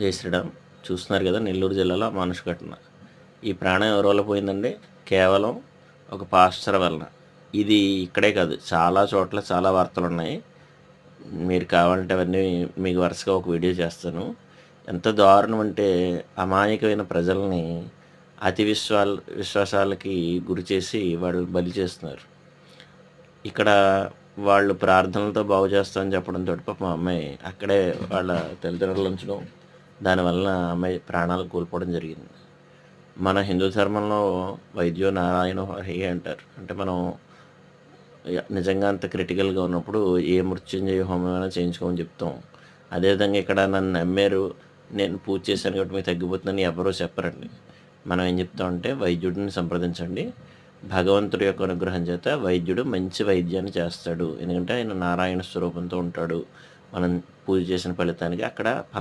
జై శ్రీరామ్. చూస్తున్నారు కదా నెల్లూరు జిల్లాలో మానుష ఘటన. ఈ ప్రాణం ఎవరి వల్ల పోయిందండి? కేవలం ఒక పాస్టర్ వలన. ఇది ఇక్కడే కాదు చాలా చోట్ల చాలా వార్తలు ఉన్నాయి మీరు కావాలంటే అవన్నీ మీకు వరుసగా ఒక వీడియో చేస్తాను. ఎంత దారుణం అంటే అమాయకమైన ప్రజల్ని అతి విశ్వాల విశ్వాసాలకి గురి చేసి వాళ్ళు బలి చేస్తున్నారు. ఇక్కడ వాళ్ళు ప్రార్థనలతో బాగు చేస్తామని చెప్పడంతో పాప మా అమ్మాయి అక్కడే వాళ్ళ తల్లిదండ్రులు ఉంచడం దానివల్ల ఆమె ప్రాణాలు కోల్పోవడం జరిగింది. మన హిందూ ధర్మంలో వైద్యో నారాయణ హరి అంటారు. అంటే మనం నిజంగా అంత క్రిటికల్గా ఉన్నప్పుడు ఏ మృత్యుంజయ హోమమైనా చేయించుకోమని చెప్తాం. అదేవిధంగా ఇక్కడ నన్ను నమ్మారు నేను పూజ చేశాను కాబట్టి మీకు తగ్గిపోతుందని ఎవరూ చెప్పరండి. మనం ఏం చెప్తామంటే వైద్యుడిని సంప్రదించండి. భగవంతుడి యొక్క అనుగ్రహం చేత వైద్యుడు మంచి వైద్యాన్ని చేస్తాడు. ఎందుకంటే ఆయన నారాయణ స్వరూపంతో ఉంటాడు. మనం పూజ చేసిన ఫలితానికి అక్కడ